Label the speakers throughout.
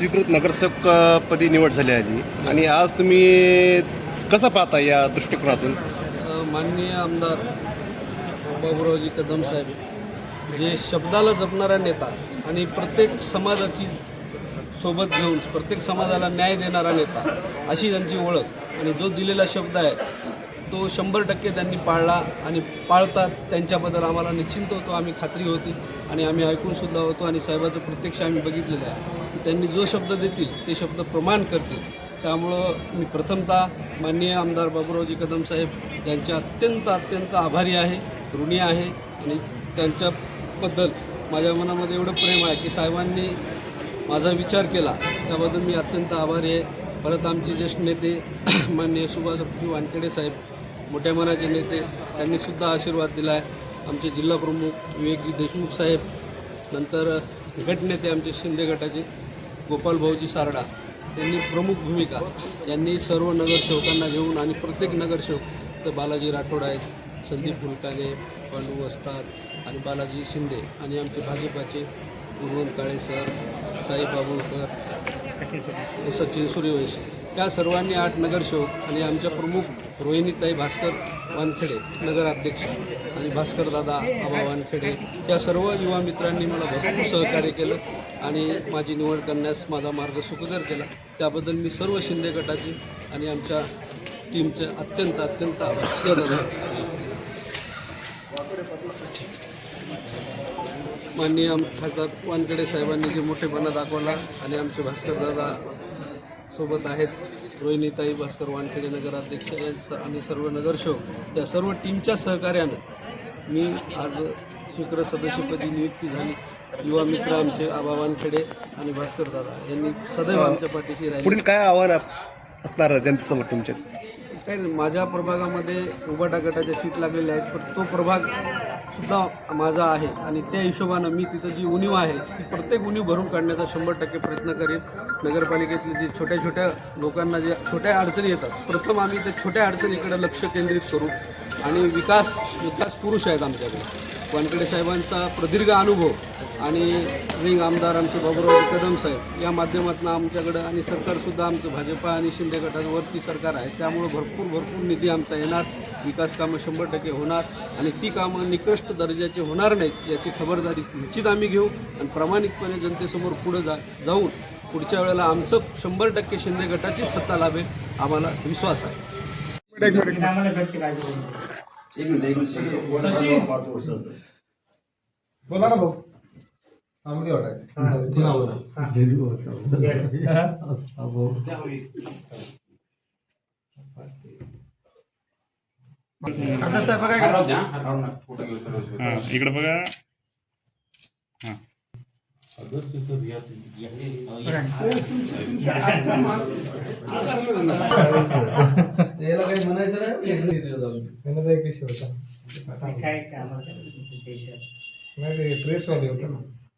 Speaker 1: स्वीकृत नगरसेवकपदी निवड झाली आधी. आणि आज तुम्ही कसं पाहता या दृष्टिकोनातून?
Speaker 2: माननीय आमदार बाबूरावजी कदम साहेब जे शब्दाला जपणारा नेता आणि प्रत्येक समाजाची सोबत घेऊन प्रत्येक समाजाला न्याय देणारा नेता अशी त्यांची ओळख आणि जो दिलेला शब्द आहे तो शंभर टक्के त्यांनी पाळला आणि पाळतात त्यांच्याबद्दल आम्हाला निश्चिंत होतो. आम्ही खात्री होती आणि आम्ही ऐकूनसुद्धा होतो आणि साहेबाचं प्रत्यक्ष आम्ही बघितलेलं आहे की त्यांनी जो शब्द देतील ते शब्द प्रमाण करतील. त्यामुळं मी प्रथमतः माननीय आमदार बाबूरावजी कदम साहेब यांचे अत्यंत अत्यंत आभारी आहे ऋणी आहे आणि त्यांच्याबद्दल माझ्या मनामध्ये एवढं प्रेम आहे की साहेबांनी माझा विचार केला. त्याबद्दल मी अत्यंत आभारी आहे. परत आमचे ज्येष्ठ नेते माननीय सुभाष वानखेडे साहेब मोठ्या मनाचे नेते त्यांनीसुद्धा आशीर्वाद दिला आहे आमचे जिल्हा प्रमुख विवेकजी देशमुख साहेब नंतर गटनेते आमचे शिंदे गटाचे गोपाल भाऊजी सारडा त्यांनी प्रमुख भूमिका यांनी सर्व नगरसेवकांना घेऊन आणि प्रत्येक नगरसेवक तर बालाजी राठोड आहेत संदीप फुलकाने पांडू वस्ताद आणि बालाजी शिंदे आणि आमचे भाजपाचे उर्वन काळे सर साई बाबुळकर सचिन सूर्यवंशी. त्या सर्वांनी आठ नगरसेवक आणि आमच्या प्रमुख रोहिणीताई भास्कर वानखेडे नगराध्यक्ष आणि भास्कर दादा आबा वानखेडे या सर्व युवा मित्रांनी मला भरपूर सहकार्य केलं आणि माझी निवड करण्यास माझा मार्ग सुखकर केला. त्याबद्दल मी सर्व शिंदे गटाची आणि आमच्या टीमचे अत्यंत अत्यंत आभार. माननीय खासदार वानखेडे साहेबांनी जे मोठेपणा दाखवला आणि आमचे भास्कर दादा सोबत आहेत रोहिणीताई भास्कर वानखेडे नगराध्यक्ष आणि सर्व नगरसेवक या सर्व टीमच्या सहकार्यानं मी आज स्वीकृत सदस्यपदी नियुक्ती झाली. युवा मित्र आमचे आबा वानखेडे आणि भास्कर दादा यांनी सदैव आमच्या पाठीशी राहिले.
Speaker 1: पुढील काय आव्हान असणार जनतेसमोर तुमच्या
Speaker 2: काही नाही, माझ्या प्रभागामध्ये उबाटा गटाच्या सीट लागलेल्या आहेत पण तो प्रभाग सुद्धा माझा आहे आणि त्या हिशोबानं मी तिथं जी उणीव आहे ती प्रत्येक उणीव भरून काढण्याचा शंभर टक्के प्रयत्न करेन. नगरपालिकेतले जे छोट्या छोट्या लोकांना जे छोट्या अडचणी येतात प्रथम आम्ही त्या छोट्या अडचणीकडे लक्ष केंद्रित करू आणि विकास विकास पुरुष आहेत आमच्याकडे. वानकडे साहेबांचा प्रदीर्घ अनुभव आणि रिंग आमदार आमचे बाबुराव कदम साहेब या माध्यमातून आमच्याकडं आणि सरकारसुद्धा आमचं भाजपा आणि शिंदे गटावरती सरकार आहे. त्यामुळं भरपूर भरपूर निधी आमचा येणार. विकास कामं शंभर टक्के होणार आणि ती कामं निकृष्ट दर्जाची होणार नाहीत याची खबरदारी निश्चित आम्ही घेऊ आणि प्रामाणिकपणे जनतेसमोर पुढं जा जाऊन पुढच्या वेळेला आमचं शंभर टक्के शिंदे गटाची सत्ता लाभेल आम्हाला विश्वास आहे.
Speaker 3: बोला ना भाऊ.
Speaker 4: हा इकडे बघा हा
Speaker 2: याला काही म्हणायचं नाही
Speaker 3: एक विषय होता नाही ते होते ना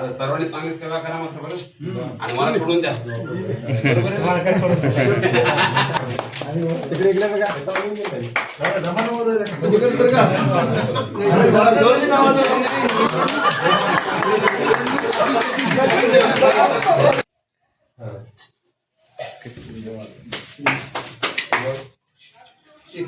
Speaker 5: आता सर्वांनी चांगली सेवा करा म्हटलं बरं. आणि मला सोडून द्या.
Speaker 3: तिकडे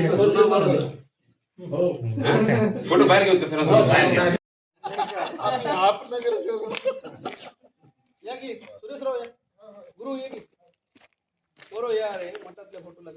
Speaker 3: इकडे बघा
Speaker 5: फोटो बाहेर घेऊन कसं
Speaker 2: या की सुरेशराव या. गुरु ये की. बरो या रे म्हणतात त्या फोटोला